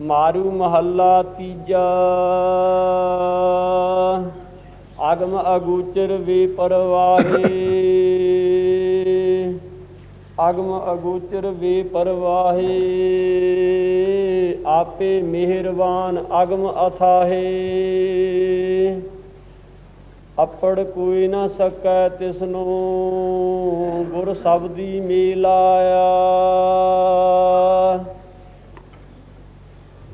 ਮਾਰੂ ਮਹੱਲਾ ਤੀਜਾ। ਅਗਮ ਅਗੂਚਰ ਵੇ ਪਰਵਾਹੇ ਅਗਮ ਅਗੂਚਰ ਵੇ ਪਰਵਾਹੇ। ਆਪੇ ਮਿਹਰਬਾਨ ਅਗਮ ਅਥਾਹੇ। ਅਪੜ ਕੋਈ ਨਾ ਸਕੈ ਤਿਸਨੂੰ, ਗੁਰ ਸਬਦੀ ਮੇਲਾਇਆ।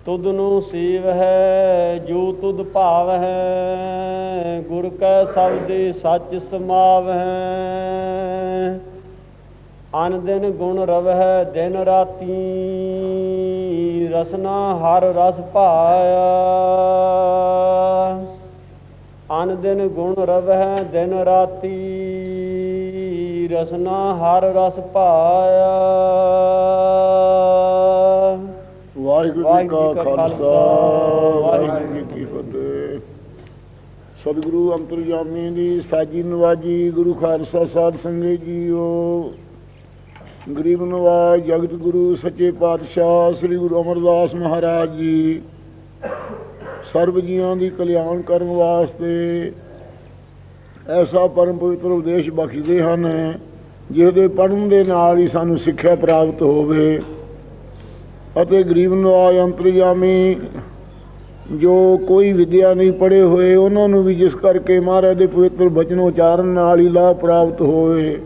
ਤੁਧ ਨੂੰ ਸੇਵ ਹੈ ਜੋ ਤੁਧ ਭਾਵ ਹੈ ਗੁਰ ਕੈ ਸਬਦੇ ਸੱਚ ਸਮਾਵ ਹੈ ਅਨ ਦਿਨ ਗੁਣ ਰਵਹਿ, ਦਿਨ ਰਾਤੀ ਰਸਨਾ ਹਰ ਰਸ ਭਾਇਆ। ਅਨ ਦਿਨ ਗੁਣ ਰਵਹਿ, ਦਿਨ ਰਾਤੀ ਰਸਨਾ ਹਰ ਰਸ ਭਾਇਆ। ਵਾਹਿਗੁਰੂ ਜੀ ਕਾ ਖਾਲਸਾ ਵਾਹਿਗੁਰੂ ਜੀ ਕੀ ਫਤਿਹ। ਸਤਿਗੁਰੂ ਅੰਤਰਜਾਮੀ ਦੀ ਸਾਜੀ ਨਵਾਜੀ ਗੁਰੂ ਖਾਲਸਾ ਸਾਧ ਸੰਗਤ ਜੀਓ। ਗਰੀਬ ਨਵਾਜ ਜਗਤ ਗੁਰੂ ਸੱਚੇ ਪਾਤਸ਼ਾਹ ਸ੍ਰੀ ਗੁਰੂ ਅਮਰਦਾਸ ਮਹਾਰਾਜ ਜੀ। ਸਰਬ ਜੀਆਂ ਦੀ ਕਲਿਆਣ ਕਰਨ ਵਾਸਤੇ ਐਸਾ ਪਰਮ ਪਵਿੱਤਰ ਉਪਦੇਸ਼ ਬਖਸ਼ਦੇ ਹਨ ਜਿਹਦੇ ਪੜਨ ਦੇ ਨਾਲ ਹੀ ਸਾਨੂੰ ਸਿੱਖਿਆ ਪ੍ਰਾਪਤ ਹੋਵੇ। ਅਤੇ ਗਰੀਬ ਨਵਾਜ ਅੰਤਰਜਾਮੀ ਜੋ ਕੋਈ ਵਿਦਿਆ ਨਹੀਂ ਪੜ੍ਹੇ ਹੋਏ, ਉਹਨਾਂ ਨੂੰ ਵੀ ਜਿਸ ਕਰਕੇ ਮਹਾਰਾਜ ਦੇ ਪਵਿੱਤਰ ਬਚਨ ਉਚਾਰਨ ਨਾਲ ਹੀ ਲਾਭ ਪ੍ਰਾਪਤ ਹੋਵੇ,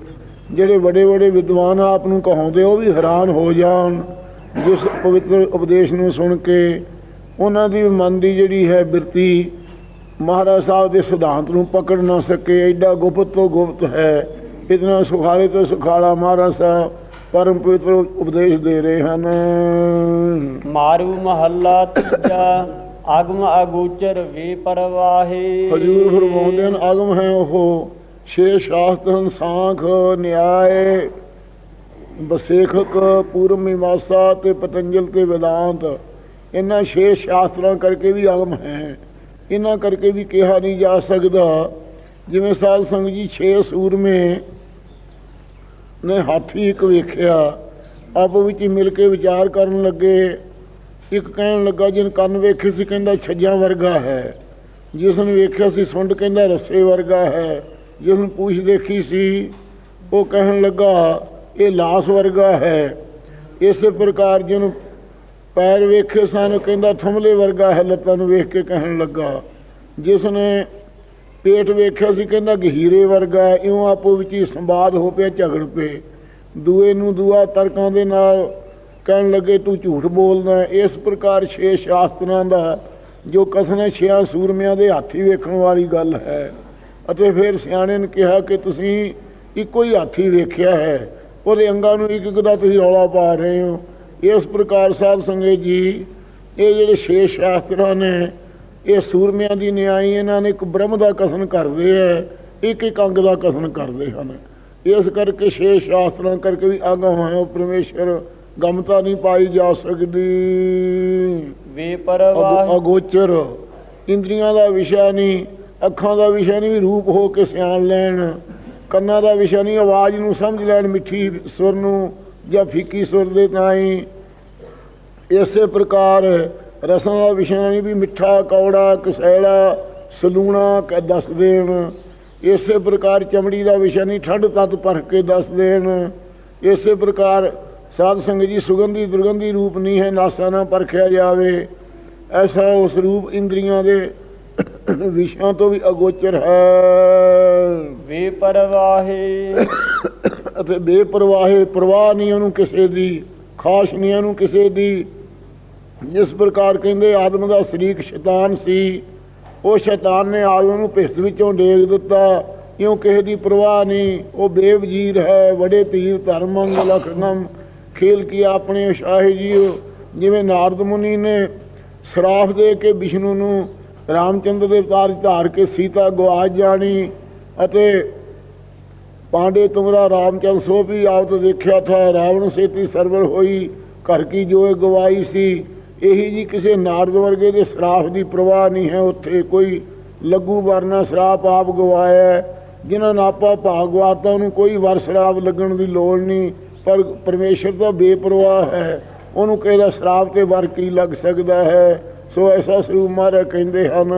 ਜਿਹੜੇ ਵੱਡੇ ਵੱਡੇ ਵਿਦਵਾਨ ਆਪ ਨੂੰ ਕਹਾਉਂਦੇ, ਉਹ ਵੀ ਹੈਰਾਨ ਹੋ ਜਾਣ, ਜਿਸ ਪਵਿੱਤਰ ਉਪਦੇਸ਼ ਨੂੰ ਸੁਣ ਕੇ ਉਹਨਾਂ ਦੀ ਮਨ ਦੀ ਜਿਹੜੀ ਹੈ ਬਿਰਤੀ ਮਹਾਰਾਜ ਸਾਹਿਬ ਦੇ ਸਿਧਾਂਤ ਨੂੰ ਪਕੜ ਨਾ ਸਕੇ, ਐਡਾ ਗੁਪਤ ਤੋਂ ਗੁਪਤ ਹੈ ਇਤਨਾ ਸੁਖਾਲੇ ਤੋਂ ਸੁਖਾਲਾ ਮਹਾਰਾਜ ਸਾਹਿਬ ਪਰਮ ਪਵਿੱਤਰ ਉਪਦੇਸ਼ ਦੇ ਰਹੇ ਹਨ। ਮਾਰੂ ਮਹੱਲਾ ਤੀਜਾ ਅਗਮ ਅਗੋਚਰ ਵੇ ਪਰਵਾਹੇ। ਹਜੂਰ ਫਰਮਾਉਂਦੇ ਹਨ ਆਗਮ ਹੈ ਉਹ ਛੇ ਸ਼ਾਸਤਰਨ ਸਾਖ ਨਿਆਏ ਬਸੇਖਕ ਪੂਰਵ ਮੀਮਾਂਸਾ ਤੇ ਪਤੰਜਲ ਤੇ ਵਿਦਾਂਤ। ਇਹਨਾਂ ਛੇ ਸ਼ਾਸਤਰਾਂ ਕਰਕੇ ਵੀ ਆਗਮ ਹੈ। ਇਹਨਾਂ ਕਰਕੇ ਵੀ ਕਿਹਾ ਨਹੀਂ ਜਾ ਸਕਦਾ। ਜਿਵੇਂ ਸਾਧ ਸੰਗ ਜੀ ਛੇ ਸੂਰਮੇ ਨੇ ਹਾਥੀ ਇੱਕ ਵੇਖਿਆ। ਆਪ ਵਿੱਚ ਮਿਲ ਕੇ ਵਿਚਾਰ ਕਰਨ ਲੱਗੇ। ਇੱਕ ਕਹਿਣ ਲੱਗਾ, ਜਿਨ ਕੰਨ ਵੇਖੇ ਸੀ, ਕਹਿੰਦਾ ਛੱਜਾਂ ਵਰਗਾ ਹੈ। ਜਿਸ ਨੂੰ ਵੇਖਿਆ ਸੀ, ਸੁੰਡ ਕਹਿੰਦਾ ਰੱਸੇ ਵਰਗਾ ਹੈ। ਜਿਸ ਨੂੰ ਪੂਛ ਦੇਖੀ ਸੀ, ਉਹ ਕਹਿਣ ਲੱਗਾ, ਇਹ ਲਾਸ ਵਰਗਾ ਹੈ। ਇਸੇ ਪ੍ਰਕਾਰ ਜਿਹਨੂੰ ਪੈਰ ਵੇਖੇ ਸਨ ਕਹਿੰਦਾ, ਥੰਮਲੇ ਵਰਗਾ ਹੈ, ਲੱਤਾਂ ਨੂੰ ਵੇਖ ਕੇ ਕਹਿਣ ਲੱਗਾ। ਜਿਸ ਨੇ ਪੇਟ ਵੇਖਿਆ ਸੀ ਕਹਿੰਦਾ ਗਹੀਰੇ ਵਰਗਾ ਇਉਂ ਆਪੋ ਵਿੱਚ ਹੀ ਸੰਵਾਦ ਹੋ ਪਿਆ ਝਗੜ ਪਏ ਦੂਏ ਨੂੰ ਦੂਆ ਤਰਕਾਂ ਦੇ ਨਾਲ ਕਹਿਣ ਲੱਗੇ, ਤੂੰ ਝੂਠ ਬੋਲਦਾ ਇਸ ਪ੍ਰਕਾਰ ਛੇ ਸ਼ਾਸਤਰਾਂ ਦਾ, ਜੋ ਕਥਨ ਹੈ ਛਿਆਂ ਸੂਰਮਿਆਂ ਦੇ ਹਾਥੀ ਵੇਖਣ ਵਾਲੀ ਗੱਲ ਹੈ। ਅਤੇ ਫਿਰ ਸਿਆਣੇ ਨੇ ਕਿਹਾ ਕਿ ਤੁਸੀਂ ਇੱਕੋ ਹੀ ਹਾਥੀ ਵੇਖਿਆ ਹੈ। ਉਹਦੇ ਅੰਗਾਂ ਨੂੰ ਇੱਕ ਇੱਕ ਦਾ ਤੁਸੀਂ ਰੌਲਾ ਪਾ ਰਹੇ ਹੋ। ਇਸ ਪ੍ਰਕਾਰ ਸਾਧ ਸੰਗਤ ਜੀ, ਇਹ ਜਿਹੜੇ ਛੇ ਸ਼ਾਸਤਰਾਂ ਨੇ ਇਹ ਸੂਰਮਿਆਂ ਦੀ ਨਿਆਈ ਇਹਨਾਂ ਨੇ ਇੱਕ ਬ੍ਰਹਮ ਦਾ ਕਥਨ ਕਰਦੇ ਹੈ ਇੱਕ ਇੱਕ ਅੰਗ ਦਾ ਕਥਨ ਕਰਦੇ ਹਨ। ਇਸ ਕਰਕੇ ਛੇ ਸ਼ਾਸਤਰਾਂ ਕਰਕੇ ਵੀ ਹੋਇਆ ਉਹ ਪਰਮੇਸ਼ਰ ਗਮਤਾ ਨਹੀਂ ਪਾਈ ਜਾ ਸਕਦੀ। ਵੇ ਅਗੋ- ਪਰਵਾਹੇ ਅਗੋਚਰ। ਇੰਦਰੀਆਂ ਦਾ ਵਿਸ਼ਾ ਨਹੀਂ ਅੱਖਾਂ ਦਾ ਵਿਸ਼ਾ ਨਹੀਂ ਵੀ ਰੂਪ ਹੋ ਕੇ ਸਿਆਣ ਲੈਣ। ਕੰਨਾਂ ਦਾ ਵਿਸ਼ਾ ਨਹੀਂ ਆਵਾਜ਼ ਨੂੰ ਸਮਝ ਲੈਣ ਮਿੱਠੀ ਸੁਰ ਨੂੰ ਜਾਂ ਫੀਕੀ ਸੁਰ ਦੇ ਤਾਈ। ਇਸੇ ਪ੍ਰਕਾਰ ਰਸਾਂ ਦਾ ਵਿਸ਼ਾ ਨਹੀਂ ਵੀ ਮਿੱਠਾ ਕੌੜਾ ਕਸੈਲਾ ਸਲੂਣਾ ਕ ਦੱਸ ਦੇਣ। ਇਸੇ ਪ੍ਰਕਾਰ ਚਮੜੀ ਦਾ ਵਿਸ਼ਾ ਨਹੀਂ ਠੰਡ ਤਤ ਪਰਖ ਕੇ ਦੱਸ ਦੇਣ। ਇਸੇ ਪ੍ਰਕਾਰ ਸਾਧ ਸੰਗਤ ਜੀ ਸੁਗੰਧੀ ਦੁਰਗੰਧੀ ਰੂਪ ਨਹੀਂ ਹੈ ਨਾਸਾ ਨਾ ਪਰਖਿਆ ਜਾਵੇ। ਐਸਾ ਉਸ ਰੂਪ ਇੰਦਰੀਆਂ ਦੇ ਵਿਸ਼ਿਆਂ ਤੋਂ ਵੀ ਅਗੋਚਰ ਹੈ। ਵੇ ਪਰਵਾਹੇ ਅਤੇ ਬੇਪਰਵਾਹੇ ਪਰਵਾਹ ਨਹੀਂ ਉਹਨੂੰ ਕਿਸੇ ਦੀ ਖਾਸ ਨਹੀਂ ਉਹਨੂੰ ਕਿਸੇ ਦੀ। ਜਿਸ ਪ੍ਰਕਾਰ ਕਹਿੰਦੇ ਆਦਮ ਦਾ ਸ਼ਰੀਕ ਸ਼ੈਤਾਨ ਸੀ, ਉਹ ਸ਼ੈਤਾਨ ਨੇ ਆਦਮ ਨੂੰ ਭਿਸ ਵਿੱਚੋਂ ਡੇਗ ਦਿੱਤਾ। ਕਿਉਂ ਕਿਸੇ ਦੀ ਪਰਵਾਹ ਨਹੀਂ, ਉਹ ਬੇਵਜੀਰ ਹੈ, ਵੜੇ ਤੀਰ ਧਰਮੰਗ ਲਖਨਮ ਖੇਲ ਕੀ ਆਪਣੇ ਸ਼ਾਹੀ ਜੀਓ, ਜਿਵੇਂ ਨਾਰਦ ਮੁਨੀ ਨੇ ਸਰਾਫ ਦੇ ਕੇ ਵਿਸ਼ਨੂੰ ਨੂੰ ਰਾਮਚੰਦਰ ਦੇ ਅਵਤਾਰ ਧਾਰ ਕੇ ਸੀਤਾ ਗਵਾਚ ਜਾਣੀ ਅਤੇ ਪਾਂਡੇ ਤੁਮਰਾ ਰਾਮਚੰਦ ਸੋ ਵੀ ਆਪ ਦੇਖਿਆ ਥਾ, ਰਾਵਣ ਸੇਤੀ ਸਰਵਰ ਹੋਈ, ਘਰ ਕੀ ਜੋਏ ਗਵਾਈ ਸੀ। ਇਹੀ ਜੀ ਕਿਸੇ ਨਾਰਦ ਵਰਗੇ ਦੇ ਸਰਾਫ ਦੀ ਪ੍ਰਵਾਹ ਨਹੀਂ ਹੈ। ਉੱਥੇ ਕੋਈ ਲੱਗੂ ਵਰਨਾ ਸਰਾਪ ਆਪ ਗਵਾਇਆ। ਜਿਨ੍ਹਾਂ ਨੇ ਆਪਾ ਭਾਗ ਗਵਾਤਾ ਉਹਨੂੰ ਕੋਈ ਵਰ ਸਰਾਪ ਲੱਗਣ ਦੀ ਲੋੜ ਨਹੀਂ। ਪਰ ਪਰਮੇਸ਼ਰ ਦਾ ਬੇਪਰਵਾਹ ਹੈ। ਉਹਨੂੰ ਕਿਹੜਾ ਸ਼ਰਾਬ ਤੇ ਵਰ ਕੀ ਲੱਗ ਸਕਦਾ ਹੈ? ਸੋ ਐਸਾ ਸਰੂਪ ਮਹਾਰਾਜ ਕਹਿੰਦੇ ਹਨ।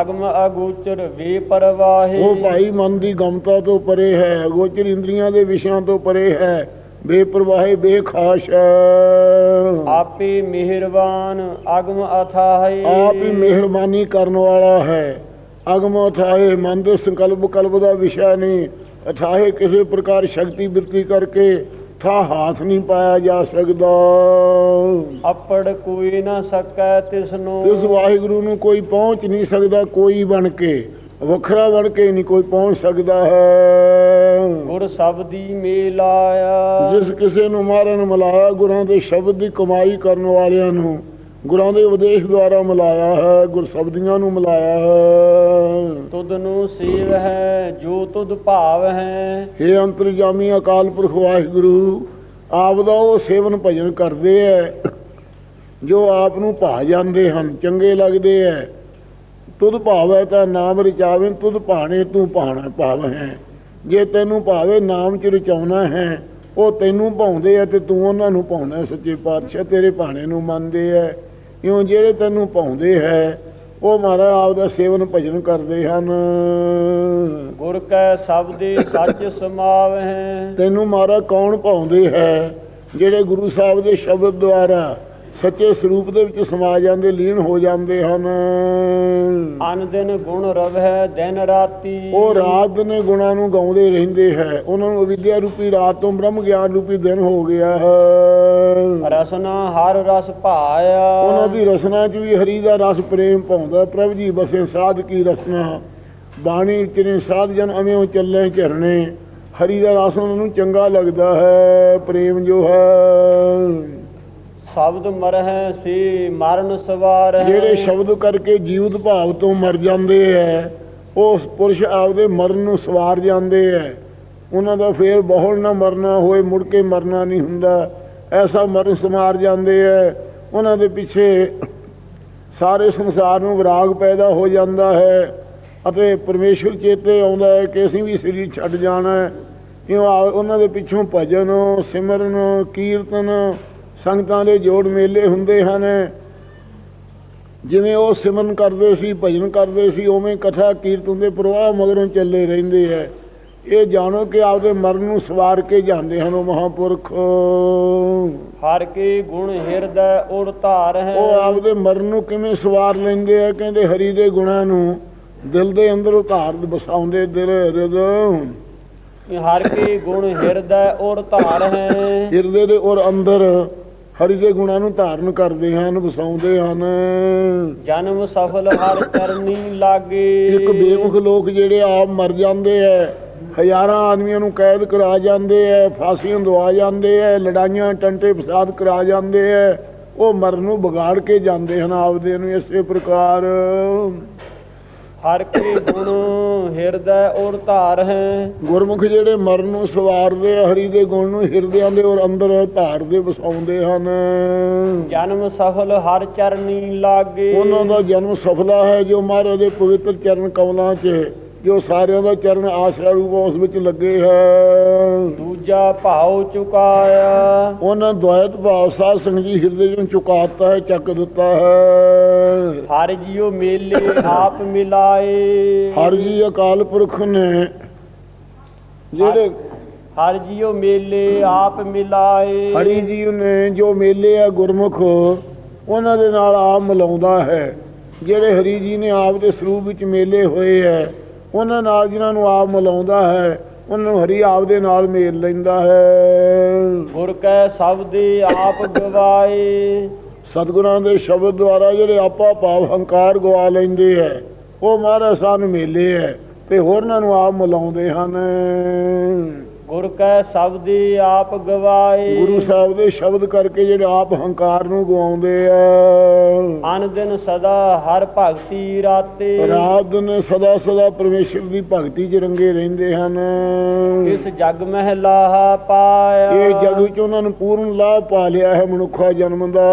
ਅਗਮ ਅਗੋਚਰ ਵੇ ਪਰਵਾਹੇ ਉਹ ਭਾਈ ਮਨ ਦੀ ਗਮਤਾ ਤੋਂ ਪਰੇ ਹੈ ਗੋਚਰ ਇੰਦਰੀਆਂ ਦੇ ਵਿਸ਼ਿਆਂ ਤੋਂ ਪਰੇ ਹੈ। ਬੇਪਰਵਾਹੇ ਬੇਖਾਸ਼ ਆਪੇ ਮਿਹਰਬਾਨ ਅਗਮ ਅਥਾਹੇ। ਆਪ ਹੀ ਮਿਹਰਬਾਨੀ ਕਰਨ ਵਾਲਾ ਹੈ। ਅਗਮ ਅਥਾਹੇ ਮਨ ਦੇ ਸੰਕਲਪ ਕਲਪ ਦਾ ਵਿਸ਼ਾ ਨਹੀਂ। ਅਥਾਹੇ ਕਿਸੇ ਪ੍ਰਕਾਰ ਸ਼ਕਤੀ ਬਿਰਤੀ ਕਰਕੇ ਥਾ ਹਾਥ ਨਹੀਂ ਪਾਇਆ ਜਾ ਸਕਦਾ। ਅਪੜ ਕੋਈ ਨਾ ਸਕੈ ਤਿਸਨੂੰ। ਇਸ ਵਾਹਿਗੁਰੂ ਨੂੰ ਕੋਈ ਪਹੁੰਚ ਨਹੀਂ ਸਕਦਾ ਕੋਈ ਬਣ ਕੇ। ਵੱਖਰਾ ਬਣ ਕੇ ਨਹੀਂ ਕੋਈ ਪਹੁੰਚ ਸਕਦਾ ਹੈ। ਗੁਰ ਸਬਦੀ ਮੇਲ ਆਇਆ। ਜਿਸ ਕਿਸੇ ਨੂੰ ਮਾਰਨ ਮਿਲਾਇਆ ਗੁਰਾਂ ਦੇ ਸ਼ਬਦ ਦੀ ਕਮਾਈ ਕਰਨ ਵਾਲਿਆਂ ਨੂੰ ਗੁਰਾਂ ਦੇ ਉਪਦੇਸ਼ ਦੁਆਰਾ ਮਿਲਾਇਆ ਹੈ ਗੁਰਸਬਦੀਆਂ ਨੂੰ ਮਿਲਾਇਆ ਹੈ। ਤੁਧ ਨੂੰ ਸੇਵ ਹੈ ਜੋ ਤੁਧ ਭਾਵ ਹੈ। हे ਅੰਤਰਜਾਮੀ ਅਕਾਲ ਪੁਰਖ ਵਾਹਿਗੁਰੂ ਆਪ ਦਾ ਉਹ ਸੇਵਨ ਭਜਨ ਕਰਦੇ ਐ ਜੋ ਆਪ ਨੂੰ ਭਾ ਜਾਂਦੇ ਹਨ ਚੰਗੇ ਲੱਗਦੇ ਐ। ਤੁਧ ਭਾਵੈ ਤਾਂ ਨਾਮ ਰਚਾਵੇਂ ਤੁਧ ਭਾਣੇ ਤੂੰ ਭਾਣਾ ਭਾਵ ਜੇ ਤੈਨੂੰ ਭਾਵੇ ਨਾਮ ਚ ਰਚਾਉਣਾ ਹੈ ਉਹ ਤੈਨੂੰ ਭਾਉਂਦੇ ਐ ਤੇ ਤੂੰ ਉਹਨਾਂ ਨੂੰ ਭਾਉਣਾ ਸੱਚੇ ਪਾਤਸ਼ਾਹ ਤੇਰੇ ਭਾਣੇ ਨੂੰ ਮੰਨਦੇ ਐ ਇਉਂ ਜਿਹੜੇ ਤੈਨੂੰ ਭਾਉਂਦੇ ਹੈ ਉਹ ਮਹਾਰਾਜ ਆਪ ਦਾ ਸੇਵਨ ਭਜਨ ਕਰਦੇ ਹਨ। ਗੁਰ ਕੈ ਸਬਦੇ ਸੱਚ ਸਮਾਵ ਹੈ ਤੈਨੂੰ ਮਾਰਾ ਕੌਣ ਪਾਉਂਦੇ ਹੈ ਜਿਹੜੇ ਗੁਰੂ ਸਾਹਿਬ ਦੇ ਸ਼ਬਦ ਦੁਆਰਾ ਸੱਚੇ ਸਰੂਪ ਦੇ ਵਿੱਚ ਸਮਾ ਜਾਂਦੇ ਲੀਨ ਹੋ ਜਾਂਦੇ ਹਨ। ਅਨ ਦਿਨ ਗੁਣ ਰਵੈ ਦਿਨ ਰਾਤੀ। ਉਹ ਰਾਤ ਨੇ ਗੁਣਾਂ ਨੂੰ ਗਾਉਂਦੇ ਰਹਿੰਦੇ ਹੈ। ਉਹਨਾਂ ਨੂੰ ਅਵਿਦਿਆ ਰੂਪੀ ਰਾਤ ਤੋਂ ਬ੍ਰਹਮ ਗਿਆਨ ਰੂਪੀ ਦਿਨ ਹੋ ਗਿਆ ਹੈ। ਰਸਨਾ ਹਰ ਰਸ ਭਾਇਆ। ਉਹਨਾਂ ਦੀ ਰਸਨਾ 'ਚ ਵੀ ਹਰੀ ਦਾ ਰਸ ਪ੍ਰੇਮ ਪਾਉਂਦਾ ਪ੍ਰਭ ਜੀ ਬਸੇ ਸਾਧ ਕੀ ਰਸਨਾ? ਬਾਣੀ ਚਿਰੇ ਸਾਧ ਜਨ ਅਵਿਓ ਚੱਲੇ ਝਰਨੇ। ਹਰੀ ਦਾ ਰਸ ਉਹਨਾਂ ਨੂੰ ਚੰਗਾ ਲੱਗਦਾ ਹੈ। ਪ੍ਰੇਮ ਜੋ ਹੈ। ਸ਼ਬਦ ਮਰਹਿ ਸੇ, ਮਰਨ ਸਵਾਰ ਜਿਹੜੇ ਸ਼ਬਦ ਕਰਕੇ ਜੀਵਤ ਭਾਵ ਤੋਂ ਮਰ ਜਾਂਦੇ ਐ ਉਸ ਪੁਰਸ਼ ਆਪਦੇ ਮਰਨ ਨੂੰ ਸਵਾਰ ਜਾਂਦੇ ਐ। ਉਹਨਾਂ ਦਾ ਫੇਰ ਬਹੁਲ ਨਾ ਮਰਨਾ ਹੋਏ, ਮੁੜ ਕੇ ਮਰਨਾ ਨਹੀਂ ਹੁੰਦਾ। ਐਸਾ ਮਰਨ ਸਮਾਰ ਜਾਂਦੇ ਐ। ਉਹਨਾਂ ਦੇ ਪਿੱਛੇ ਸਾਰੇ ਸੰਸਾਰ ਨੂੰ ਵਿਰਾਗ ਪੈਦਾ ਹੋ ਜਾਂਦਾ ਹੈ ਅਤੇ ਪਰਮੇਸ਼ਰ ਚੇਤੇ ਆਉਂਦਾ ਹੈ ਕਿ ਅਸੀਂ ਵੀ ਸਰੀਰ ਛੱਡ ਜਾਣਾ ਹੈ। ਇਉਂ ਆ- ਉਹਨਾਂ ਦੇ ਪਿੱਛੋਂ ਭਜਨ, ਸਿਮਰਨ, ਕੀਰਤਨ ਸੰਗਤਾਂ ਦੇ ਜੋੜ ਮੇਲੇ ਹੁੰਦੇ ਹਨ। ਜਿਵੇਂ ਉਹ ਸਿਮਰਨ ਕਰਦੇ ਸੀ ਭਜਨ ਕਰਦੇ ਸੀ ਉਵੇਂ ਕਥਾ ਕੀਰਤਨ ਦੇ ਪ੍ਰਵਾਹ ਮਗਰੋਂ ਚੱਲੇ ਰਹਿੰਦੇ ਐ ਇਹ ਜਾਣੋ ਕਿ ਆਪਦੇ ਮਰਨ ਨੂੰ ਸਵਾਰ ਕੇ ਜਾਂਦੇ ਹਨ ਉਹ ਮਹਾਪੁਰਖ। ਹਰ ਕੇ ਗੁਣ ਹਿਰਦੈ ਉਰ ਧਾਰ ਹੈ। ਉਹ ਆਪਦੇ ਮਰਨ ਨੂੰ ਕਿਵੇਂ ਸਵਾਰ ਲੈਂਦੇ ਆ? ਕਹਿੰਦੇ ਹਰੀ ਦੇ ਗੁਣਾਂ ਨੂੰ ਦਿਲ ਦੇ ਅੰਦਰ ਉਤਾਰ ਬਸਾਉਂਦੇ ਦਿਲ ਹਿਰਦ। ਹਰ ਕੇ ਗੁਣ ਹਿਰਦੈ ਉਰ ਧਾਰ ਹੈ। ਹਿਰਦੇ ਦੇ ਔਰ ਅੰਦਰ ਹਰੀ ਦੇ ਗੁਣਾਂ ਨੂੰ ਧਾਰਨ ਕਰਦੇ ਹਨ ਵਸਾਉਂਦੇ ਹਨ। ਜਨਮ ਸਫਲ ਹਰ ਕਰਨੀ ਲਾਗੇ। ਇੱਕ ਬੇਮੁਖ ਲੋਕ ਜਿਹੜੇ ਆਪ ਮਰ ਜਾਂਦੇ ਐ ਹਜ਼ਾਰਾਂ ਆਦਮੀਆਂ ਨੂੰ ਕੈਦ ਕਰਾ ਜਾਂਦੇ ਐ ਫਾਂਸੀਆਂ ਦਵਾ ਜਾਂਦੇ ਐ ਲੜਾਈਆਂ ਟੰਟੇ ਫਸਾਦ ਕਰਾ ਜਾਂਦੇ ਐ ਉਹ ਮਰਨ ਨੂੰ ਵਿਗਾੜ ਕੇ ਜਾਂਦੇ ਹਨ ਆਪਦੇ ਨੂੰ ਇਸੇ ਪ੍ਰਕਾਰ। ਹਰ ਕੇ ਗੁਣ ਹਿਰਦੈ ਉਰ ਧਾਰ ਹੈ। ਗੁਰਮੁਖ ਜਿਹੜੇ ਮਰਨ ਨੂੰ ਸਵਾਰਦੇ ਆ ਹਰੀ ਦੇ ਗੁਣ ਨੂੰ ਹਿਰਦਿਆਂ ਦੇ ਔਰ ਅੰਦਰ ਧਾਰਦੇ ਵਸਾਉਂਦੇ ਹਨ। ਜਨਮ ਸਫਲ ਹਰ ਚਰਨੀ ਲਾਗੇ। ਉਹਨਾਂ ਦਾ ਜਨਮ ਸਫਲਾ ਹੈ ਜੋ ਮਹਾਰਾਜ ਦੇ ਪਵਿੱਤਰ ਚਰਨ ਕਮਲਾਂ 'ਚ ਜੋ ਸਾਰਿਆਂ ਦਾ ਚਰਨ ਆਸਰਾ ਰੂਪ ਉਸ ਵਿੱਚ ਲੱਗੇ ਹੈ ਦੂਜਾ ਭਾਉ ਚੁਕਾਇਆ। ਉਹਨਾਂ ਦੁਆਇਤ ਭਾਵ ਸਾਧ ਸੰਗਤ ਜੀ ਹਿਰਦੇ ਨੂੰ ਚੁਕਾਤਾ ਹੈ ਚੱਕ ਦਿੱਤਾ ਹੈ। ਹਰ ਜੀਉ ਮੇਲੇ ਆਪ ਮਿਲਾਏ। ਹਰ ਜੀ ਅਕਾਲ ਪੁਰਖ ਨੇ ਜਿਹੜੇ ਹਰ ਜੀਉ ਮੇਲੇ ਆਪ ਮਿਲਾਏ। ਹਰੀ ਜੀ ਨੇ ਜੋ ਮੇਲੇ ਆ ਗੁਰਮੁਖ ਉਹਨਾਂ ਦੇ ਨਾਲ ਆਪ ਮਿਲਾਉਂਦਾ ਹੈ। ਜਿਹੜੇ ਹਰੀ ਜੀ ਨੇ ਆਪ ਦੇ ਸਰੂਪ ਵਿੱਚ ਮੇਲੇ ਹੋਏ ਹੈ ਉਹਨਾਂ ਨਾਲ ਜਿਨ੍ਹਾਂ ਨੂੰ ਆਪ ਮਿਲਾਉਂਦਾ ਹੈ ਉਹਨਾਂ ਨੂੰ ਹਰੀ ਆਪ ਦੇ ਨਾਲ ਮੇਲ ਲੈਂਦਾ ਹੈ। ਗੁਰ ਕੈ ਸਬਦੇ ਆਪ ਗਵਾਏ। ਸਤਿਗੁਰਾਂ ਦੇ ਸ਼ਬਦ ਦੁਆਰਾ ਜਿਹੜੇ ਆਪਾ ਭਾਵ ਹੰਕਾਰ ਗਵਾ ਲੈਂਦੇ ਹੈ ਉਹ ਮਹਾਰਾਜ ਸਾਨੂੰ ਮੇਲੇ ਹੈ ਤੇ ਹੋਰਨਾਂ ਨੂੰ ਆਪ ਮਿਲਾਉਂਦੇ ਹਨ। ਗੁਰ ਕੈ ਸਬਦੇ ਆਪ ਗਵਾਏ। ਗੁਰੂ ਸਾਹਿਬ ਦੇ ਸ਼ਬਦ ਕਰਕੇ ਜਿਹੜੇ ਆਪ ਹੰਕਾਰ ਨੂੰ ਗਵਾਉਂਦੇ ਆ। ਅਨ ਦਿਨ ਸਦਾ ਹਰ ਭਗਤੀ ਰਾਤੇ। ਰਾਤ ਦਿਨ ਸਦਾ ਸਦਾ ਪਰਮੇਸ਼ਰ ਦੀ ਭਗਤੀ 'ਚ ਰੰਗੇ ਰਹਿੰਦੇ ਹਨ। ਇਸ ਜਗ ਮਹਿਲਾ ਪਾਇਆ। ਇਹ ਜਗ ਵਿੱਚ ਉਹਨਾਂ ਨੂੰ ਪੂਰਨ ਲਾਭ ਪਾ ਲਿਆ ਹੈ ਮਨੁੱਖਾ ਜਨਮ ਦਾ।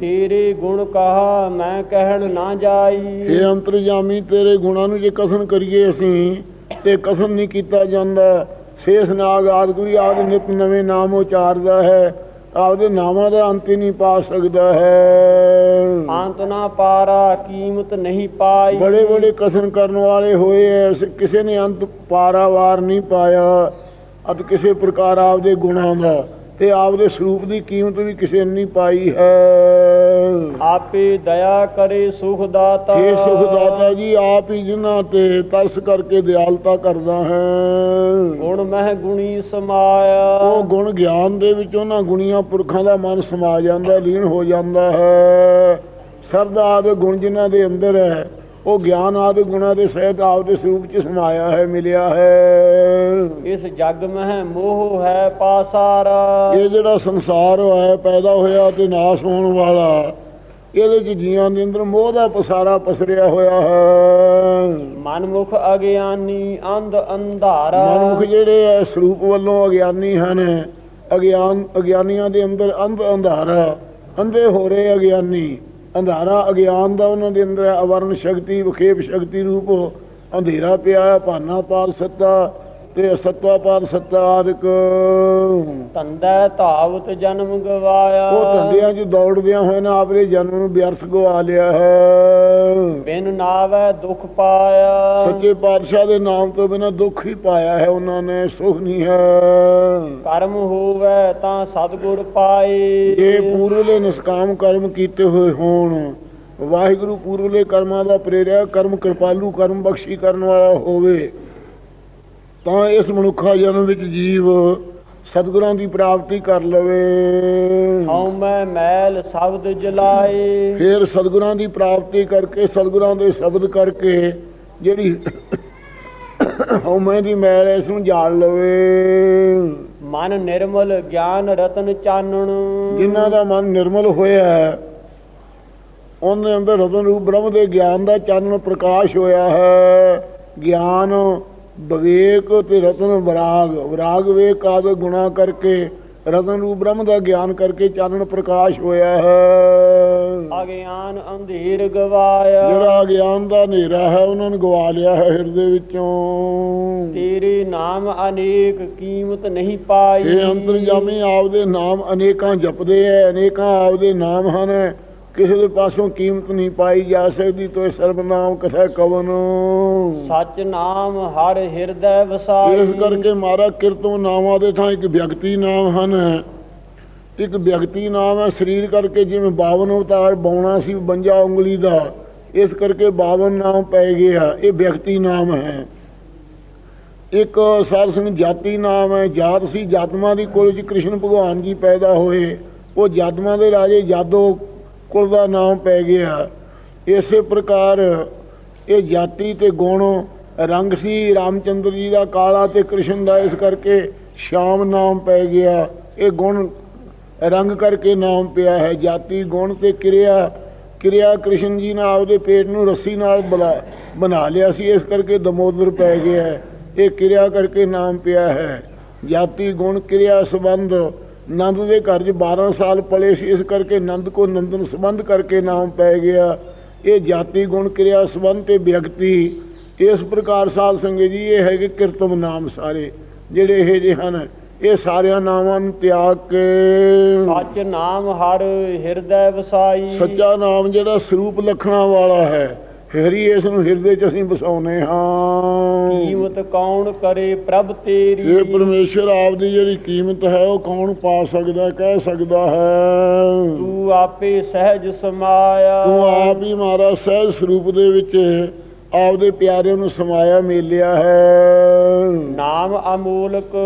ਤੇਰੇ ਗੁਣ ਕਹਾ ਮੈਂ ਕਹਿਣ ਨਾ ਜਾਈ। ਇਹ ਅੰਤਰਜਾਮੀ ਤੇਰੇ ਗੁਣਾਂ ਨੂੰ ਜੇ ਕਥਨ ਕਰੀਏ ਅਸੀਂ ਤੇ ਕਥਨ ਨਹੀਂ ਕੀਤਾ ਜਾਂਦਾ। ਸ਼ੇਸ਼ ਨਾਗ ਆਦਿ ਕੋਈ ਆਦਿ ਨਿਤ ਨਵੇਂ ਨਾਮ ਉਚਾਰਦਾ ਹੈ ਆਪਦੇ ਨਾਮਾਂ ਦਾ ਅੰਤ ਨਹੀਂ ਪਾ ਸਕਦਾ ਹੈ। ਅੰਤ ਨਾ ਪਾਰਾ ਕੀਮਤ ਨਹੀਂ ਪਾਈ। ਬੜੇ ਬੜੇ ਕਥਨ ਕਰਨ ਵਾਲੇ ਹੋਏ ਐ ਕਿਸੇ ਨੇ ਅੰਤ ਪਾਰਾਵਾਰ ਨਹੀਂ ਪਾਇਆ ਅਤੇ ਕਿਸੇ ਪ੍ਰਕਾਰ ਆਪਦੇ ਗੁਣਾਂ ਦਾ ਤੇ ਆਪਦੇ ਸਰੂਪ ਦੀ ਕੀਮਤ ਵੀ ਕਿਸੇ ਨੇ ਨਹੀਂ ਪਾਈ ਹੈ। ਆਪੇ ਦਇਆ ਕਰੇ ਸੁਖ ਦਾਤਾ ਇਹ ਸੁਖ ਦਾਤਾ ਜੀ ਆਪ ਹੀ ਜਿਨ੍ਹਾਂ ਤੇ ਤਰਸ ਕਰਕੇ ਦਿਆਲਤਾ ਕਰਦਾ ਹੈ। ਗੁਣ ਮਹਿ ਗੁਣੀ ਸਮਾਇਆ। ਉਹ ਗੁਣ ਗਿਆਨ ਦੇ ਵਿੱਚ ਉਹਨਾਂ ਗੁਣੀਆਂ ਪੁਰਖਾਂ ਦਾ ਮਨ ਸਮਾ ਜਾਂਦਾ ਲੀਨ ਹੋ ਜਾਂਦਾ ਹੈ। ਸਰਦਾ ਆਦਿ ਗੁਣ ਜਿਨ੍ਹਾਂ ਦੇ ਅੰਦਰ ਹੈ ਉਹ ਗਿਆਨ ਆਦਿ ਗੁਣਾਂ ਦੇ ਸਹਿਤ ਆਪਦੇ ਸਰੂਪ ਚ ਸਮਾਇਆ ਹੈ ਮਿਲਿਆ ਹੈ। ਇਸ ਜਗ ਮਹਿ ਮੋਹ ਹੈ ਪਾਸਾਰਾ। ਇਹ ਜਿਹੜਾ ਸੰਸਾਰ ਹੈ ਪੈਦਾ ਹੋਇਆ ਤੇ ਨਾਸ਼ ਹੋਣ ਵਾਲਾ ਇਹਦੇ ਚ ਜੀਆਂ ਦੇ ਅੰਦਰ ਮੋਹ ਦਾ ਪਸਾਰਾ ਪਸਰਿਆ ਹੋਇਆ ਹੈ। ਮਨਮੁਖ ਅਗਿਆਨੀ ਅੰਧ ਅੰਧਾਰਾ। ਮਨੁੱਖ ਜਿਹੜੇ ਐ ਸਰੂਪ ਵੱਲੋਂ ਅਗਿਆਨੀ ਹਨ ਅਗਿਆਨ ਅਗਿਆਨੀਆਂ ਦੇ ਅੰਦਰ ਅੰਧ ਅੰਧਾਰਾ ਅੰਧੇ ਹੋ ਰਹੇ ਅਗਿਆਨੀ। ਅੰਧਾਰਾ ਅਗਿਆਨ ਦਾ ਉਹਨਾਂ ਦੇ ਅੰਦਰ ਹੈ, ਅਵਰਨ ਸ਼ਕਤੀ ਵਿਖੇਪ ਸ਼ਕਤੀ ਰੂਪ ਅੰਧੇਰਾ ਪਿਆ ਭਾਨਾ ਪਾਲ ਸੱਤਾ ਤੇ ਅਸੱਤਾ ਪਾਰ ਸੱਤਾ ਆਦਿਕ। ਤੰਦੈ ਧਾਵਤ ਜਨਮ ਗਵਾਇਆ। ਉਹ ਧੰਦਿਆਂ 'ਚ ਦੌੜਦਿਆਂ ਹੋਏ ਨਾ ਆਪਣੇ ਜਨਮ ਨੂੰ ਵਿਅਰਥ ਗਵਾ ਲਿਆ ਹੈ। ਬਿਨ ਨਾਵੈ ਦੁਖ ਪਾਇਆ। ਸੱਚੇ ਪਾਤਸ਼ਾਹ ਦੇ ਨਾਮ ਤੋਂ ਬਿਨਾਂ ਦੁੱਖ ਹੀ ਪਾਇਆ ਹੈ ਉਹਨਾਂ ਨੇ ਸੁਖ ਨਹੀਂ ਹੈ। ਕਰਮ ਹੋਵੇ ਤਾਂ ਸਤਿਗੁਰ ਪਾਏ। ਇਹ ਪੂਰਵਲੇ ਨਿਸਕਾਮ ਕਰਮ ਕੀਤੇ ਹੋਏ ਹੋਣ ਵਾਹਿਗੁਰੂ ਪੂਰਵਲੇ ਕਰਮਾਂ ਦਾ ਪ੍ਰੇਰਿਆ ਕਰਮ ਕਿਰਪਾਲੂ ਕਰਮ ਬਖਸ਼ੀ ਕਰਨ ਵਾਲਾ ਹੋਵੇ। ਤਾਂ ਇਸ ਮਨੁੱਖਾ ਜਨਮ ਵਿੱਚ ਜੀਵ ਸਤਿਗੁਰਾਂ ਦੀ ਪ੍ਰਾਪਤੀ ਕਰ ਲਵੇ। ਹਉ ਮੈਂ ਮੈਲ ਸ਼ਬਦ ਜਲਾਏ। ਫਿਰ ਸਤਿਗੁਰਾਂ ਦੀ ਪ੍ਰਾਪਤੀ ਕਰਕੇ ਸਤਿਗੁਰਾਂ ਦੇ ਸ਼ਬਦ ਕਰਕੇ ਜਿਹੜੀ ਹਉਮੈ ਦੀ ਮੈਲ ਇਸ ਨੂੰ ਜਾਣ ਲਵੇ। ਮਨ ਨਿਰਮਲ ਗਿਆਨ ਰਤਨ ਚਾਨਣ। ਜਿਨ੍ਹਾਂ ਦਾ ਮਨ ਨਿਰਮਲ ਹੋਇਆ ਹੈ ਉਹਦੇ ਅੰਦਰ ਰਤਨ ਰੂਪ ਬ੍ਰਹਮ ਦੇ ਗਿਆਨ ਦਾ ਚਾਨਣ ਪ੍ਰਕਾਸ਼ ਹੋਇਆ ਹੈ। ਗਿਆਨ ਵਿਵੇਕ ਤੇ ਰਤਨ ਵਿਰਾਗ। ਵਿਰਾਗ ਵੇਕ ਆਦਿ ਗੁਣਾ ਕਰਕੇ ਰਤਨ ਰੂਪ ਬ੍ਰਹਮ ਦਾ ਗਿਆਨ ਕਰਕੇ ਚਾਨਣ ਪ੍ਰਕਾਸ਼ ਹੋਇਆ ਹੈ। ਅਗਿਆਨ ਅੰਧੇਰ ਗਵਾਇਆ। ਜਿਹੜਾ ਗਿਆਨ ਦਾ ਹਨੇਰਾ ਹੈ ਉਹਨਾਂ ਨੂੰ ਗਵਾ ਲਿਆ ਹੈ ਹਿਰਦੇ ਵਿੱਚੋਂ। ਤੇਰੇ ਨਾਮ ਅਨੇਕ ਕੀਮਤ ਨਹੀਂ ਪਾਈ। ਇਹ ਅੰਤਰਜਾਮੀ ਆਪਦੇ ਨਾਮ ਅਨੇਕਾਂ ਜਪਦੇ ਐ ਅਨੇਕਾਂ ਆਪਦੇ ਨਾਮ ਹਨ। ਕਿਸੇ ਦੇ ਪਾਸੋਂ ਕੀਮਤ ਨਹੀਂ ਪਾਈ ਜਾ ਸਕਦੀ ਤੋਏ ਸਰਬਨਾਮ ਕਥਾ ਕਵਨ। ਸਚ ਨਾਮ ਹਰ ਹਿਰਦੈ ਵਸਾਈ। ਇਸ ਕਰਕੇ ਮਾਰਾ ਕਿਰਤੋਂ ਨਾਮਾਂ ਦੇ ਥਾਂ ਇੱਕ ਵਿਅਕਤੀ ਨਾਮ ਹਨ। ਇੱਕ ਵਿਅਕਤੀ ਨਾਮ ਹੈ ਸਰੀਰ ਕਰਕੇ ਜਿਵੇਂ 52 ਅਵਤਾਰ ਬਾਉਣਾ ਸੀ ਬੰਜਾ ਉਂਗਲੀ ਦਾ। ਇਸ ਕਰਕੇ 52 ਨਾਮ ਪੈ ਗਿਆ ਇਹ ਵਿਅਕਤੀ ਨਾਮ ਹੈ। ਇੱਕ ਸਾਧ ਸੰਗ ਜਾਤੀ ਨਾਮ ਹੈ ਜਾਤ ਸੀ ਜਾਤਮਾ ਦੀ ਕੁਲ ਚ ਕ੍ਰਿਸ਼ਨ ਭਗਵਾਨ ਜੀ ਪੈਦਾ ਹੋਏ। ਉਹ ਜਾਤਮਾ ਦੇ ਰਾਜੇ ਜਾਦੋ ਕੁਲ ਦਾ ਨਾਮ ਪੈ ਗਿਆ। ਇਸੇ ਪ੍ਰਕਾਰ ਇਹ ਜਾਤੀ ਤੇ ਗੁਣ ਰੰਗ ਸੀ। ਰਾਮਚੰਦਰ ਜੀ ਦਾ ਕਾਲਾ ਤੇ ਕ੍ਰਿਸ਼ਨ ਦਾ ਇਸ ਕਰਕੇ ਸ਼ਾਮ ਨਾਮ ਪੈ ਗਿਆ। ਇਹ ਗੁਣ ਰੰਗ ਕਰਕੇ ਨਾਮ ਪਿਆ ਹੈ। ਜਾਤੀ, ਗੁਣ ਤੇ ਕਿਰਿਆ ਕਿਰਿਆ ਕ੍ਰਿਸ਼ਨ ਜੀ ਨੇ ਆਪਦੇ ਪੇਟ ਨੂੰ ਰੱਸੀ ਨਾਲ ਬਣਾ ਬਣਾ ਲਿਆ ਸੀ। ਇਸ ਕਰਕੇ ਦਮੋਦਰ ਪੈ ਗਿਆ ਹੈ। ਇਹ ਕਿਰਿਆ ਕਰਕੇ ਨਾਮ ਪਿਆ ਹੈ। ਜਾਤੀ, ਗੁਣ, ਕਿਰਿਆ ਸੰਬੰਧ ਨੰਦ ਦੇ ਘਰ 'ਚ 12 ਸਾਲ ਪਲੇ ਸੀ ਇਸ ਕਰਕੇ ਨੰਦ ਕੋ ਨੰਦਨ ਸੰਬੰਧ ਕਰਕੇ ਨਾਮ ਪੈ ਗਿਆ। ਇਹ ਜਾਤੀ ਗੁਣ ਕਿਰਿਆ ਸੰਬੰਧ ਤੇ ਵਿਅਕਤੀ ਇਸ ਪ੍ਰਕਾਰ ਸਾਧ ਸੰਗਤ ਜੀ ਇਹ ਹੈਗੇ ਕਿਰਤਮ ਨਾਮ ਸਾਰੇ ਜਿਹੜੇ ਇਹ ਜਿਹੇ ਹਨ ਇਹ ਸਾਰਿਆਂ ਨਾਮਾਂ ਨੂੰ ਤਿਆਗ ਕੇ ਸਚ ਨਾਮ ਹਰ ਹਿਰਦੈ ਵਸਾਈ। ਸੱਚਾ ਨਾਮ ਜਿਹੜਾ ਸਰੂਪ ਲਖਣਾ ਵਾਲਾ ਹੈ ਹਰੀ ਇਸ ਨੂੰ ਹਿਰਦੇ 'ਚ ਅਸੀਂ ਵਸਾਉਨੇ ਹਾਂ। ਕੀਮਤ ਕੌਣ ਕਰੇ ਪ੍ਰਭ ਤੇਰੀ? ਇਹ ਪਰਮੇਸ਼ਰ ਆਪ ਦੀ ਜਿਹੜੀ ਕੀਮਤ ਹੈ ਉਹ ਕੌਣ ਪਾ ਸਕਦਾ ਕਹਿ ਸਕਦਾ ਹੈ? ਤੂੰ ਆਪੇ ਸਹਿਜ ਸਮਾਇਆ। ਤੂੰ ਆਪ ਹੀ ਮਾਰਾ ਸਹਿਜ ਸਰੂਪ ਦੇ ਵਿੱਚ ਆਪਦੇ ਪਿਆਰਿਆਂ ਨੂੰ ਸਮਾਇਆ ਮੇਲਿਆ ਹੈ। ਨਾਮ ਅਮੂਲਕ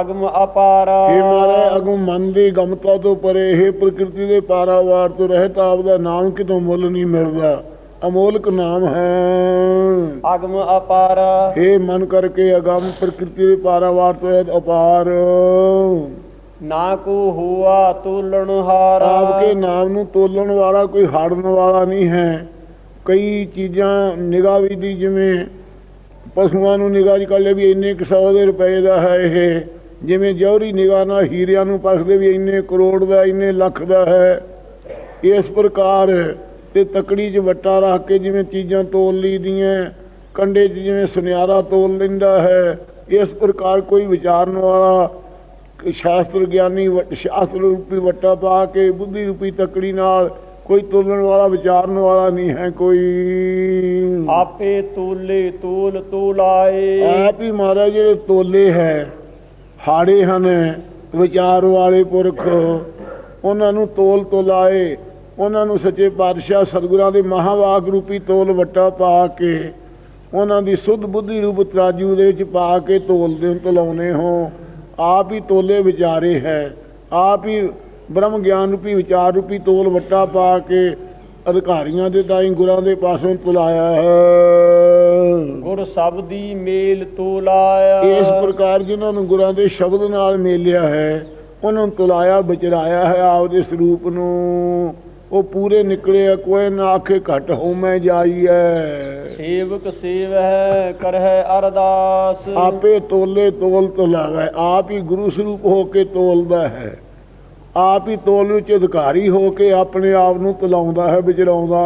ਅਗਮ ਅਪਾਰਾ। ਇਹ ਮਾਰੇ ਅਗਮ ਮਨ ਦੀ ਗਮਤਾ ਤੋਂ ਪਰੇ ਇਹ ਪ੍ਰਕਿਰਤੀ ਦੇ ਪਾਰਾਵਾਰ ਤੋਂ ਰਹਿਤ ਆਪਦਾ ਨਾਮ ਕਿਤੋਂ ਮੁੱਲ ਨਹੀਂ ਮਿਲਦਾ। ਅਮੋਲਕ ਨਾਮ ਹੈ। ਅਗਮ ਅਪਾਰਾ। ਇਹ ਮਨ ਕਰਕੇ ਅਗੰਮ ਪ੍ਰਕਿਰਤੀ ਦੇ ਪਾਰਾਵਾਰ ਤੋਂ ਅਪਾਰ ਨਾ ਕੋ ਹੁਆ ਤੋਲਣ ਹਾਰਾ। ਆਪਕੇ ਨਾਮ ਨੂੰ ਤੋਲਣ ਵਾਲਾ ਕੋਈ ਹਾੜਨ ਵਾਲਾ ਨਹੀਂ ਹੈ। ਕਈ ਚੀਜ਼ਾਂ ਨਿਗਾਹ ਵੀ ਦੀ ਜਿਵੇਂ ਪਸ਼ੂਆਂ ਨੂੰ ਨਿਗਾਹ ਕਰ ਲਿਆ ਵੀ ਇੰਨੇ ਕੁ ਸੌ ਦੇ ਰੁਪਏ ਦਾ ਹੈ ਇਹ। ਜਿਵੇਂ ਜੌਹਰੀ ਨਿਗਾਹ ਨਾਲ ਹੀਰਿਆਂ ਨੂੰ ਪਰਖਦੇ ਵੀ ਇੰਨੇ ਕਰੋੜ ਦਾ ਇੰਨੇ ਲੱਖ ਦਾ ਹੈ। ਇਸ ਪ੍ਰਕਾਰ ਤੇ ਤਕੜੀ 'ਚ ਵੱਟਾ ਰੱਖ ਕੇ ਜਿਵੇਂ ਚੀਜ਼ਾਂ ਤੋਲ ਲਈਦੀਆਂ ਕੰਡੇ 'ਚ ਜਿਵੇਂ ਸੁਨਿਆਰਾ ਤੋਲ ਲੈਂਦਾ ਹੈ ਇਸ ਪ੍ਰਕਾਰ ਕੋਈ ਵਿਚਾਰਨ ਵਾਲਾ ਸ਼ਾਸਤਰ ਗਿਆਨੀ ਸ਼ਾਸਤਰ ਰੂਪੀ ਵੱਟਾ ਪਾ ਕੇ ਬੁੱਧੀ ਰੂਪੀ ਤਕੜੀ ਨਾਲ ਕੋਈ ਤੋਲਣ ਵਾਲਾ ਵਿਚਾਰਨ ਵਾਲਾ ਨਹੀਂ ਹੈ ਕੋਈ। ਆਪੇ ਤੋਲੇ ਤੋਲ ਤੋਲਾਏ। ਆਪ ਹੀ ਮਹਾਰਾਜ ਜਿਹੜੇ ਤੋਲੇ ਹੈ ਹਾੜੇ ਹਨ ਵਿਚਾਰ ਵਾਲੇ ਪੁਰਖ ਉਹਨਾਂ ਨੂੰ ਤੋਲ ਤੋਲਾਏ। ਉਹਨਾਂ ਨੂੰ ਸੱਚੇ ਪਾਤਸ਼ਾਹ ਸਤਿਗੁਰਾਂ ਦੇ ਮਹਾਵਾਕ ਰੂਪੀ ਤੋਲ ਵੱਟਾ ਪਾ ਕੇ ਉਹਨਾਂ ਦੀ ਸੁੱਧ ਬੁੱਧੀ ਰੂਪ ਤਰਾਜੂ ਦੇ ਵਿੱਚ ਪਾ ਕੇ ਤੋਲਦੇ ਤੋਲਾਉਨੇ ਹੋ। ਆਪ ਹੀ ਤੋਲੇ ਵਿਚਾਰੇ ਹੈ। ਆਪ ਹੀ ਬ੍ਰਹਮ ਗਿਆਨ ਰੂਪੀ ਵਿਚਾਰ ਰੂਪੀ ਤੋਲ ਵੱਟਾ ਪਾ ਕੇ ਅਧਿਕਾਰੀਆਂ ਦੇ ਤਾਈਂ ਗੁਰਾਂ ਦੇ ਪਾਸੋਂ ਤੁਲਾਇਆ ਹੈ। ਗੁਰ ਸਬਦੀ ਮੇਲ ਤੋਲਾਇਆ। ਇਸ ਪ੍ਰਕਾਰ ਜਿਨ੍ਹਾਂ ਨੂੰ ਗੁਰਾਂ ਦੇ ਸ਼ਬਦ ਨਾਲ ਮੇਲਿਆ ਹੈ ਉਹਨਾਂ ਨੂੰ ਤੁਲਾਇਆ ਵਿਚਰਾਇਆ ਹੈ ਆਪਦੇ ਸਰੂਪ ਨੂੰ। ਉਹ ਪੂਰੇ ਨਿਕਲੇ ਕੋਈ ਨਾ ਆਖੇ ਘਟ ਹੋ ਮੈਂ ਜਾਈਐ। ਸੇਵਕ ਸੇਵਹਿ ਕਰਹਿ ਅਰਦਾਸ। ਆਪੇ ਤੋਲੇ ਤੋਲ ਤੁਲਾਵੇ ਆਪ ਹੀ ਗੁਰੂ ਸਰੂਪ ਹੋ ਕੇ ਤੋਲਦਾ ਹੈ। ਆਪ ਹੀ ਤੋਲ ਵਿੱਚ ਅਧਿਕਾਰੀ ਹੋ ਕੇ ਆਪਣੇ ਆਪ ਨੂੰ ਤੁਲਾਉਂਦਾ ਹੈ ਵਿਚਰਾਉਂਦਾ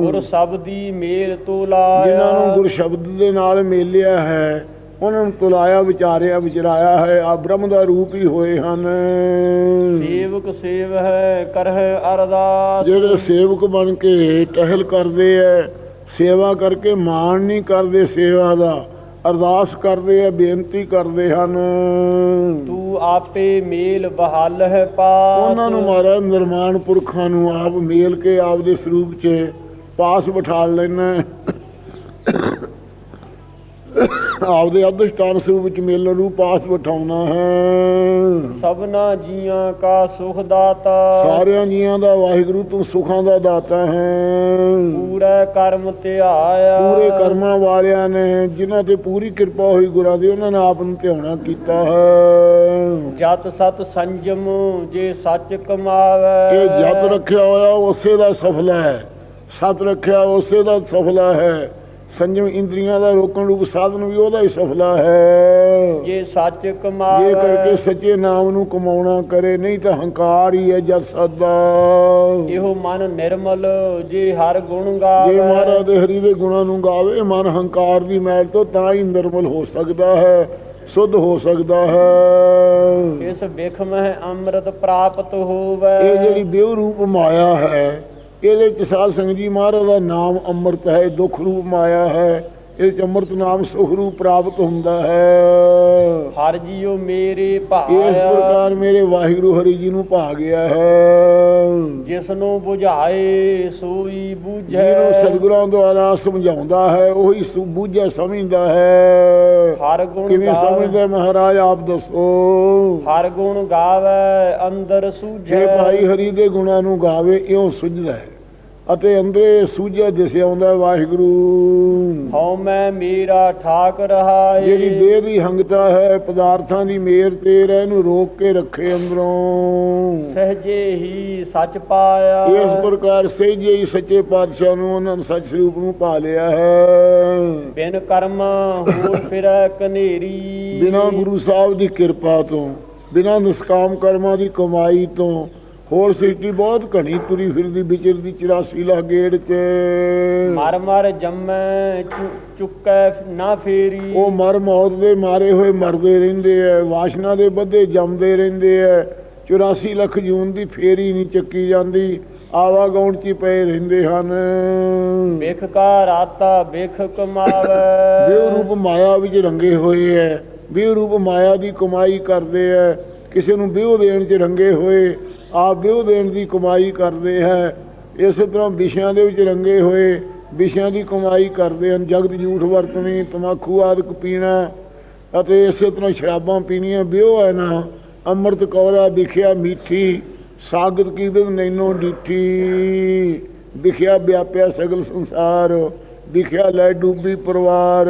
ਗੁਰ ਹੈ ਸਬਦੀ ਮੇਲ ਤੋਲਾਇਆ ਜਿਨ੍ਹਾਂ ਨੂੰ ਗੁਰ ਸ਼ਬਦ ਦੇ ਨਾਲ ਮੇਲਿਆ ਹੈ ਉਹਨਾਂ ਨੂੰ ਤੁਲਾਇਆ ਵਿਚਾਰਿਆ ਵਿਚਰਾਇਆ ਹੈ। ਆ ਬ੍ਰਹਮ ਦਾ ਰੂਪ ਹੀ ਹੋਏ ਹਨ। ਸੇਵਕ ਸੇਵਹਿ ਕਰਹਿ ਅਰਦਾਸ। ਜਿਹੜੇ ਸੇਵਕ ਬਣ ਕੇ ਟਹਿਲ ਕਰਦੇ ਐ ਸੇਵਾ ਕਰਕੇ ਮਾਣ ਨਹੀਂ ਕਰਦੇ ਸੇਵਾ ਦਾ ਅਰਦਾਸ ਕਰਦੇ ਆ ਬੇਨਤੀ ਕਰਦੇ ਹਨ। ਤੂੰ ਆਪੇ ਮੇਲ ਬਹਾਲ ਹੈ ਪਾਸ। ਉਹਨਾਂ ਨੂੰ ਮਹਾਰਾਜ ਨਿਰਮਾਣ ਪੁਰਖਾਂ ਨੂੰ ਆਪ ਮੇਲ ਕੇ ਆਪਦੇ ਸਰੂਪ 'ਚ ਪਾਸ ਬਿਠਾ ਲੈਣਾ। ਆਪਦੇ ਅਧਿਸ਼ਟਾਨ ਸਰੂਪ ਵਿੱਚ ਮੇਲਣ ਨੂੰ ਪਾਸ ਬਿਠਾਉਣਾ ਹੈ। ਸਭਨਾ ਜੀਆਂ ਕਾ ਸੁਖ ਦਾਤਾ। ਸਾਰਿਆਂ ਜੀਆਂ ਦਾ ਵਾਹਿਗੁਰੂ ਤੂੰ ਸੁਖਾਂ ਦਾ ਦਾਤਾ ਹੈ। ਪੂਰੇ ਕਰਮ ਧਿਆਇਆ ਪੂਰੇ ਕਰਮਾਂ ਵਾਲਿਆਂ ਨੇ ਜਿਨ੍ਹਾਂ ਤੇ ਪੂਰੀ ਕਿਰਪਾ ਹੋਈ ਗੁਰਾਂ ਦੀ ਉਹਨਾਂ ਨੇ ਆਪ ਨੂੰ ਧਿਆਉਣਾ ਕੀਤਾ ਹੈ। ਜਤ ਸਤ ਸੰਜਮ ਜੇ ਸੱਚ ਕਮਾਵੇ। ਇਹ ਜਤ ਰੱਖਿਆ ਹੋਇਆ ਉਸੇ ਦਾ ਸਫਲਾ ਹੈ। ਸਤ ਰੱਖਿਆ ਉਸੇ ਦਾ ਸਫਲਾ ਹੈ। ਸੰਜਮ ਇੰਦਰੀਆਂ ਦਾ ਰੋਕਣ ਰੂਪ ਸਾਧਨ ਵੀ ਉਹਦਾ ਹੀ ਸਫਲਾ ਹੈ। ਜੇ ਸੱਚ ਇਹ ਕਮਾਵੇ ਕਰਕੇ ਸੱਚੇ ਨਾਮ ਨੂੰ ਕਮਾਉਣਾ ਕਰੇ ਨਹੀਂ ਤਾਂ ਹੰਕਾਰ ਹੀ ਹੈ ਜਦ ਸਦਾ। ਇਹੋ ਮਨ ਨਿਰਮਲ ਜੇ ਹਰ ਗੁਣ ਜੇ ਗਾਵੇ ਮਹਾਰਾਜ ਦੇ ਹਰੀ ਦੇ ਗੁਣਾਂ ਨੂੰ ਗਾਵੇ ਮਨ ਹੰਕਾਰ ਦੀ ਮੈਲ ਤੋਂ ਤਾਂ ਹੀ ਨਿਰਮਲ ਹੋ ਸਕਦਾ ਹੈ ਸੁੱਧ ਹੋ ਸਕਦਾ ਹੈ। ਇਸ ਬਿਖ ਮਹਿ ਅੰਮ੍ਰਿਤ ਪ੍ਰਾਪਤ ਹੋਵੇ। ਇਹ ਜਿਹੜੀ ਦੇਵ ਰੂਪ ਮਾਇਆ ਹੈ ਇਹਦੇ ਚ ਸਾਧ ਸੰਗਤ ਜੀ ਮਹਾਰਾਜ ਦਾ ਨਾਮ ਅੰਮ੍ਰਿਤ ਹੈ ਦੁੱਖ ਰੂਪ ਮਾਇਆ ਹੈ। ਇਹ ਚ ਅੰਮ੍ਰਿਤ ਨਾਮ ਸੁਖ ਰੂਪ ਪ੍ਰਾਪਤ ਹੁੰਦਾ ਹੈ। ਹਰ ਜੀਉ ਮੇਰੇ ਇਸ ਭਾਇਆ ਪ੍ਰਕਾਰ ਮੇਰੇ ਵਾਹਿਗੁਰੂ ਹਰੀ ਜੀ ਨੂੰ ਭਾ ਗਿਆ ਹੈ। ਜਿਸ ਨੂੰ 부ਝਾਏ ਸੋਈ ਬੂਝੈ। ਜਿਹਨੂੰ ਸਤਿਗੁਰਾਂ ਦੁਆਰਾ ਸਮਝਾਉਂਦਾ ਹੈ ਉਹੀ ਸੁ- ਬੂਝਾ ਸਮਝਦਾ ਹੈ। ਹਰ ਗੁਣ ਕਿਵੇਂ ਸਮਝਦਾ ਮਹਾਰਾਜ ਆਪ ਦੱਸੋ। ਹਰ ਗੁਣ ਗਾਵੇ ਅੰਦਰ ਜੇ ਸੂਝੈ। ਭਾਈ ਹਰੀ ਦੇ ਗੁਣਾਂ ਨੂੰ ਗਾਵੇ ਇਉਂ ਸੁਝਦਾ ਹੈ। ਅਤੇ ਅੰਦਰੇ ਸੂਝਿਆ ਦਿਸਿਆ ਆਉਂਦਾ ਵਾਹਿਗੁਰੂ। ਹਉ ਮੈਂ ਮੇਰਾ ਠਾਕ ਰਹਾਏ। ਜਿਹੜੀ ਦੇਹ ਦੀ ਹੰਗਤਾ ਹੈ ਪਦਾਰਥਾਂ ਦੀ ਮੇਰ ਤੇ ਰਹਿ ਨੂੰ ਰੋਕ ਕੇ ਰੱਖੇ ਅੰਦਰੋਂ। ਸਹਜੇ ਹੀ ਸੱਚ ਪਾਇਆ। ਇਸ ਪ੍ਰਕਾਰ ਸਹਿਜੇ ਹੀ ਸੱਚੇ ਪਾਤਸ਼ਾਹ ਨੂੰ ਉਹਨਾਂ ਨੇ ਸੱਚ ਸਰੂਪ ਨੂੰ ਪਾ ਲਿਆ ਹੈ। ਬਿਨ ਕਰਮ ਹੋਰ ਫਿਰੈ ਕਨੇਰੀ। ਬਿਨਾਂ ਗੁਰੂ ਸਾਹਿਬ ਦੀ ਕਿਰਪਾ ਤੋਂ ਬਿਨਾਂ ਨਿਸਕਾਮ ਕਰਮਾਂ ਦੀ ਕਮਾਈ ਤੋਂ ਹੋਰ ਸਿੱਟੀ ਬਹੁਤ ਘਣੀ ਤੁਰੀ ਫਿਰਦੀ ਵਿਚਰਦੀ 84 ਲੱਖ ਗੇੜ ਚ। ਮਰ ਮਰ ਜੰਮੈ ਚੁ- ਚੁੱਕੈ ਨਾ ਫੇਰੀ। ਉਹ ਮਰ ਮੌਤ ਦੇ ਮਾਰੇ ਹੋਏ ਮਰਦੇ ਰਹਿੰਦੇ ਐ ਵਾਸ਼ਨਾ ਦੇ ਬੱਧੇ ਜੰਮਦੇ ਰਹਿੰਦੇ ਐ। 84 ਲੱਖ ਜੂਨ ਦੀ ਫੇਰੀ ਨਹੀਂ ਚੱਕੀ ਜਾਂਦੀ ਆਵਾਗਾਉਣ ਚ ਹੀ ਪਏ ਰਹਿੰਦੇ ਹਨ। ਬਿਖ ਕਾ ਰਾਤਾ ਬਿਖ ਕਮਾਵੇ। ਵਿਉ ਰੂਪ ਮਾਇਆ ਵਿੱਚ ਰੰਗੇ ਹੋਏ ਐ ਵਿਉ ਰੂਪ ਮਾਇਆ ਦੀ ਕਮਾਈ ਕਰਦੇ ਐ। ਕਿਸੇ ਨੂੰ ਵਿਉ ਦੇਣ ਚ ਰੰਗੇ ਹੋਏ ਆਪ ਵਿਉ ਦੇਣ ਦੀ ਕਮਾਈ ਕਰਦੇ ਹੈ। ਇਸੇ ਤਰ੍ਹਾਂ ਵਿਸ਼ਿਆਂ ਦੇ ਵਿੱਚ ਰੰਗੇ ਹੋਏ ਵਿਸ਼ਿਆਂ ਦੀ ਕਮਾਈ ਕਰਦੇ ਹਨ। ਜਗਤ ਝੂਠ ਵਰਤਣੀ, ਤਮਾਕੂ ਆਦਿਕ ਪੀਣਾ ਅਤੇ ਇਸੇ ਤਰ੍ਹਾਂ ਸ਼ਰਾਬਾਂ ਪੀਣੀਆਂ। ਵਿਉ ਹੈ ਨਾ, ਅੰਮ੍ਰਿਤ ਕੌਰਾ ਵਿਖਿਆ ਮੀਠੀ, ਸਾਗਤ ਕੀ ਬਿਨ ਨੈਨੋ ਡੀਠੀ ਵਿਖਿਆ ਵਿਆਪਿਆ ਸਗਲ ਸੰਸਾਰ, ਵਿਖਿਆ ਲੈ ਡੂਬੀ ਪਰਿਵਾਰ।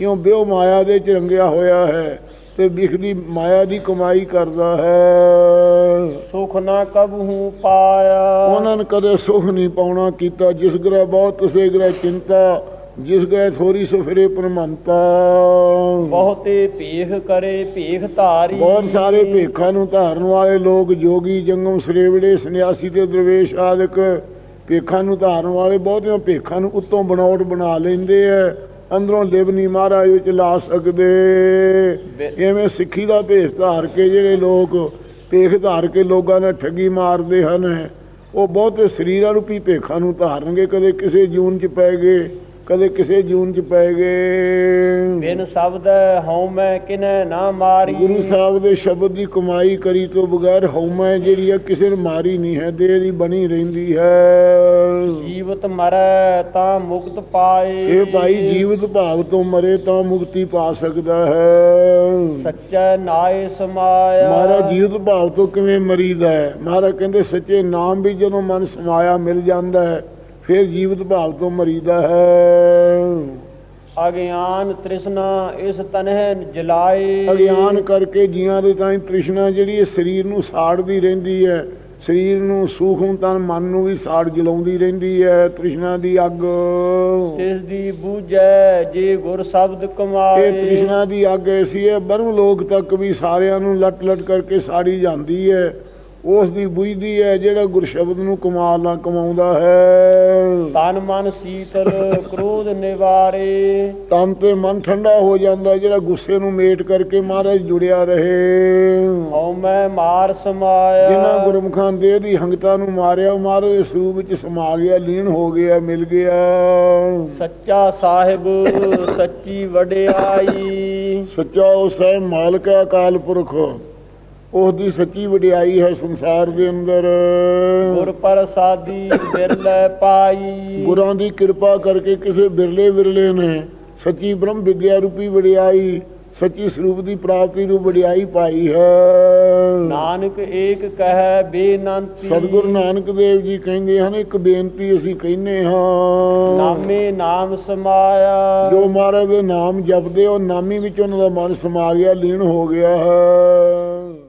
ਇਉਂ ਬਿਉ ਮਾਇਆ ਦੇ ਚ ਰੰਗਿਆ ਹੋਇਆ ਹੈ। ਤੇ ਵਿਖ ਦੀ ਮਾਇਆ ਦੀ ਕਮਾਈ ਕਰਦਾ ਹੈ। ਸੁਖ ਨਾ ਕਬਹੂ ਪਾਇਆ। ਉਹਨਾਂ ਨੇ ਕਦੇ ਸੁਖ ਨਹੀਂ ਪਾਉਣਾ ਕੀਤਾ ਜਿਸ ਗ੍ਰਹਿ ਬਹੁਤ ਤਸੇ ਗ੍ਰਹਿ ਚਿੰਤਾ ਜਿਸ ਗ੍ਰਹਿ ਥੋੜੀ ਸੋ ਫਿਰੇ ਪਰਮੰਤਾ ਬਹੁਤੇ ਭੇਖ ਕਰੇ ਭੇਖ ਧਾਰੀ। ਬਹੁਤ ਸਾਰੇ ਭੇਖਾਂ ਨੂੰ ਧਾਰਨ ਵਾਲੇ ਲੋਕ ਜੋਗੀ ਜੰਗਮ ਸਰੇਵੜੇ ਸੰਨਿਆਸੀ ਤੇ ਦਰਵੇਸ਼ ਆਦਿਕ ਭੇਖਾਂ ਨੂੰ ਧਾਰਨ ਵਾਲੇ ਬਹੁਤਿਆਂ ਭੇਖਾਂ ਨੂੰ ਉੱਤੋਂ ਬਣਾਉਟ ਬਣਾ ਲੈਂਦੇ ਐ ਅੰਦਰੋਂ ਲਿਵ ਨਹੀਂ ਮਹਾਰਾਜ ਵਿੱਚ ਲਾ ਸਕਦੇ। ਐਵੇਂ ਸਿੱਖੀ ਦਾ ਭੇਸ ਧਾਰ ਕੇ ਜਿਹੜੇ ਲੋਕ ਭੇਖ ਧਾਰ ਕੇ ਲੋਕਾਂ ਨਾਲ ਠੱਗੀ ਮਾਰਦੇ ਹਨ। ਉਹ ਬਹੁਤੇ ਸਰੀਰਾਂ ਰੂਪੀ ਭੇਖਾਂ ਨੂੰ ਧਾਰਨਗੇ ਕਦੇ ਕਿਸੇ ਜੂਨ ਚ ਪੈ ਗਏ। ਕਦੇ ਕਿਸੇ ਜੂਨ ਚ ਪੈ ਗਏ। ਬਿਨ ਸ਼ਬਦ ਹਉ ਮੈਂ ਕਿਨੈ ਨਾ ਮਾਰੀ। ਗੁਰੂ ਸਾਹਿਬ ਦੇ ਸ਼ਬਦ ਦੀ ਕਮਾਈ ਕਰੀ ਤੋਂ ਬਗੈਰ ਹਉਮੈ ਜਿਹੜੀ ਆ ਕਿਸੇ ਨੂੰ ਮਾਰੀ ਨਹੀਂ ਹੈ ਦੇਹ ਦੀ ਬਣੀ ਰਹਿੰਦੀ ਹੈ। ਜੀਵਤ ਮਰੈ ਤਾਂ ਮੁਕਤ ਪਾਏ। ਇਹ ਭਾਈ ਜੀਵਤ ਭਾਵ ਤੋਂ ਮਰੇ ਤਾਂ ਮੁਕਤੀ ਪਾ ਸਕਦਾ ਹੈ। ਸੱਚੈ ਨਾਏ ਸਮਾਇਆ। ਮਹਾਰਾਜ ਜੀਵਤ ਭਾਵ ਤੋਂ ਕਿਵੇਂ ਮਰੀਦਾ ਹੈ? ਮਹਾਰਾਜ ਕਹਿੰਦੇ ਸੱਚੇ ਨਾਮ ਵੀ ਜਦੋਂ ਮਨ ਸਮਾਇਆ ਮਿਲ ਜਾਂਦਾ ਹੈ। ਫਿਰ ਜੀਵਤ ਭਾਵ ਤੋਂ ਮਰੀਦਾ ਹੈ। ਅਗਿਆਨ ਤ੍ਰਿਸ਼ਨਾ ਇਸ ਤਨਹਿ ਜਲਾਏ। ਅਗਿਆਨ ਕਰਕੇ ਜੀਆਂ ਦੇ ਤਾਂ ਤ੍ਰਿਸ਼ਨਾ ਜਿਹੜੀ ਇਹ ਸਰੀਰ ਨੂੰ ਸਾੜਦੀ ਰਹਿੰਦੀ ਹੈ। ਸਰੀਰ ਨੂੰ ਸੂਖਮ ਤਨ ਮਨ ਨੂੰ ਵੀ ਸਾੜ ਜਲਾਉਂਦੀ ਰਹਿੰਦੀ ਹੈ ਤ੍ਰਿਸ਼ਨਾ ਦੀ ਅੱਗ। ਤਿਸ ਦੀ ਬੂਝੈ ਜੇ ਗੁਰ ਸ਼ਬਦ ਕਮਾਏ। ਇਹ ਤ੍ਰਿਸ਼ਨਾ ਦੀ ਅੱਗ ਐਸੀ ਹੈ ਬਰਮ ਲੋਕ ਤੱਕ ਵੀ ਸਾਰਿਆਂ ਨੂੰ ਲਟ ਲਟ ਕਰਕੇ ਸਾੜੀ ਜਾਂਦੀ ਹੈ। ਉਸ ਦੀ ਬੁਝਦੀ ਹੈ ਜਿਹੜਾ ਗੁਰ ਸ਼ਬਦ ਨੂੰ ਕਮਾਲ ਨਾਲ ਕਮਾਉਂਦਾ ਹੈ। ਤਨ ਮਨ ਸੀਤਲ ਕ੍ਰੋਧ ਨਿਵਾਰੇ। ਤਨ ਤੇ ਮਨ ਠੰਡਾ ਹੋ ਜਾਂਦਾ ਜਿਹੜਾ ਗੁੱਸੇ ਨੂੰ ਮੇਟ ਕਰਕੇ ਮਹਾਰਾਜ ਜੁੜਿਆ ਰਹੇ। ਹਉ ਮੈਂ ਮਾਰ ਸਮਾਇਆ। ਜਿਨ੍ਹਾਂ ਗੁਰਮੁਖਾਂ ਦੇ ਦੀ ਹੰਗਤਾ ਨੂੰ ਮਾਰਿਆ ਉਹ ਮਹਾਰਾਜ ਦੇ ਸਰੂਪ ਵਿੱਚ ਸਮਾ ਗਿਆ ਲੀਨ ਹੋ ਗਿਆ ਮਿਲ ਗਿਆ। ਸੱਚਾ ਸਾਹਿਬ ਸੱਚੀ ਵਡਿਆਈ। ਸੱਚਾ ਉਸ ਹੈ ਮਾਲਕ ਅਕਾਲ ਪੁਰਖ। ਉਸ ਦੀ ਸੱਚੀ ਵਡਿਆਈ ਹੈ ਸੰਸਾਰ ਦੇ ਅੰਦਰ। ਗੁਰ ਪ੍ਰਸਾਦੀ ਬਿਰਲੇ ਪਾਈ। ਗੁਰਾਂ ਦੀ ਕਿਰਪਾ ਕਰਕੇ ਕਿਸੇ ਬਿਰਲੇ ਵਿਰਲੇ ਨੇ ਸੱਚੀ ਬ੍ਰਹਮ ਵਿਦਿਆ ਰੂਪੀ ਵਡਿਆਈ ਸੱਚੀ ਸਰੂਪ ਦੀ ਪ੍ਰਾਪਤੀ ਨੂੰ ਵਡਿਆਈ ਪਾਈ ਹੈ। ਨਾਨਕ ਏਕ ਕਹੈ ਬੇਨੰਤੀ। ਸਤਿਗੁਰੂ ਨਾਨਕ ਦੇਵ ਜੀ ਕਹਿੰਦੇ ਹਨ ਇੱਕ ਬੇਨਤੀ ਅਸੀਂ ਕਹਿੰਦੇ ਹਾਂ। ਨਾਮੇ ਨਾਮ ਸਮਾਇਆ। ਜੋ ਮਹਾਰਾਜ ਦੇ ਨਾਮ ਜਪਦੇ ਉਹ ਨਾਮੀ ਵਿੱਚ ਉਹਨਾਂ ਦਾ ਮਨ ਸਮਾ ਗਿਆ ਲੀਨ ਹੋ ਗਿਆ ਹੈ।